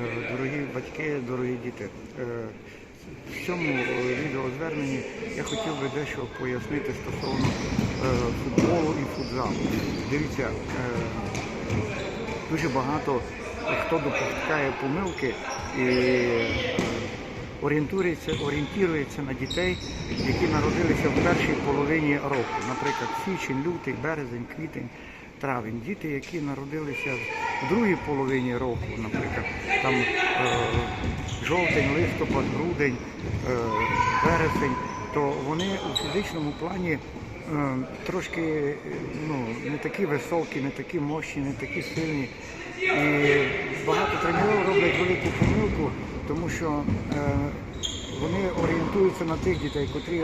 Е, Дорогі батьки, дорогі діти, е, в цьому е, відеозверненні я хотів би дещо пояснити стосовно футболу і футзалу. Дивіться, дуже багато хто допускає помилки і орієнтується, орієнтується на дітей, які народилися в першій половині року, наприклад, січень, лютий, березень, квітень, травень. Діти, які народилися в другій половині року, наприклад, там е, жовтень, листопад, грудень, е, вересень, то вони у фізичному плані е, трошки ну, не такі високі, не такі мощні, не такі сильні. І багато тренерів роблять велику помилку, тому що е, вони орієнтуються на тих дітей, котрі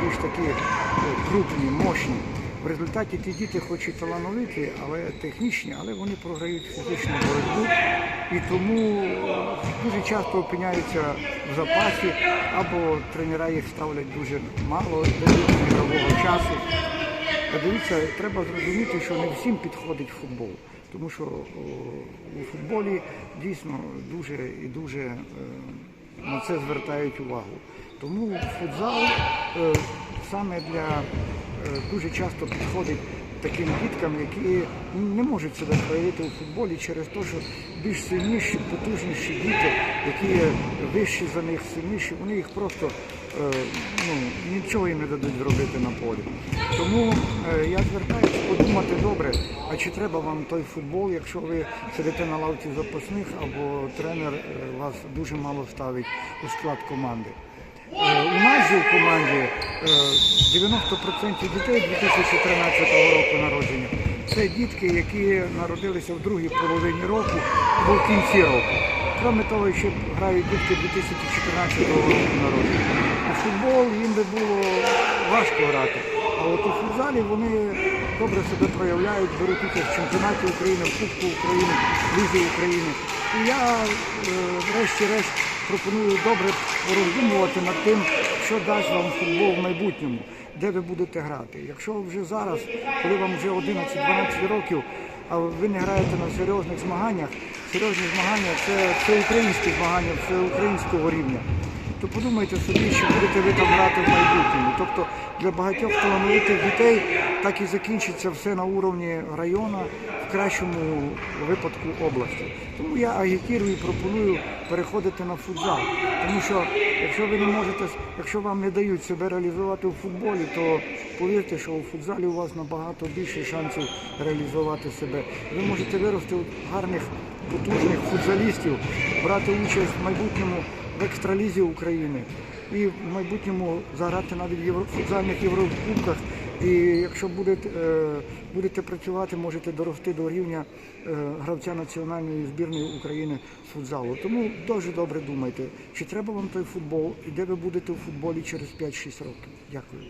більш такі е, крупні, мощні. В результаті ті діти хоч і талановиті, але технічні, але вони програють фізичну боротьбу і тому дуже часто опиняються в запасі, або тренера їх ставлять дуже мало дають ігрового часу. Дивіться, треба зрозуміти, що не всім підходить футбол, тому що у футболі дійсно дуже і дуже е, на це звертають увагу. Тому футзал е, саме для дуже часто підходить таким діткам, які не можуть себе проявити у футболі через те, що більш сильніші, потужніші діти, які вищі за них, сильніші, вони їх просто е, ну, нічого їм не дадуть зробити на полі. Тому е, я звертаюся подумати добре, а чи треба вам той футбол, якщо ви сидите на лавці запасних або тренер е, вас дуже мало ставить у склад команди. Е, У нас же в команді е, 90% дітей 2013 року народження це дітки, які народилися в другій половині року або в кінці року. Кроме того, ще грають дітки 2014 року народження. У футбол їм би було важко грати. А от у футзалі вони добре себе проявляють, беруть участь в чемпіонаті України, в Кубку України, в Лізі України. І я, е, врешті-решт, пропоную добре пороздумувати над тим, що дасть вам футбол в майбутньому, де ви будете грати. Якщо вже зараз, коли вам вже 11-12 років, а ви не граєте на серйозних змаганнях, серйозні змагання це, це українські змагання, це українського рівня. То подумайте собі, що будете ви там грати в майбутньому. Тобто для багатьох талановитих дітей так і закінчиться все на уровні району, в кращому випадку області. Тому я агітірую і пропоную переходити на футзал. Тому що якщо ви не можете, якщо вам не дають себе реалізувати у футболі, то повірте, що у футзалі у вас набагато більше шансів реалізувати себе. Ви можете вирости у гарних, потужних футзалістів, брати участь в майбутньому в екстралізі України і в майбутньому заграти навіть в євро, єврокубках. І якщо будете, е, будете працювати, можете дорости до рівня е, гравця національної збірної України з футзалу. Тому дуже добре думайте, чи треба вам той футбол і де ви будете у футболі через 5-6 років. Дякую.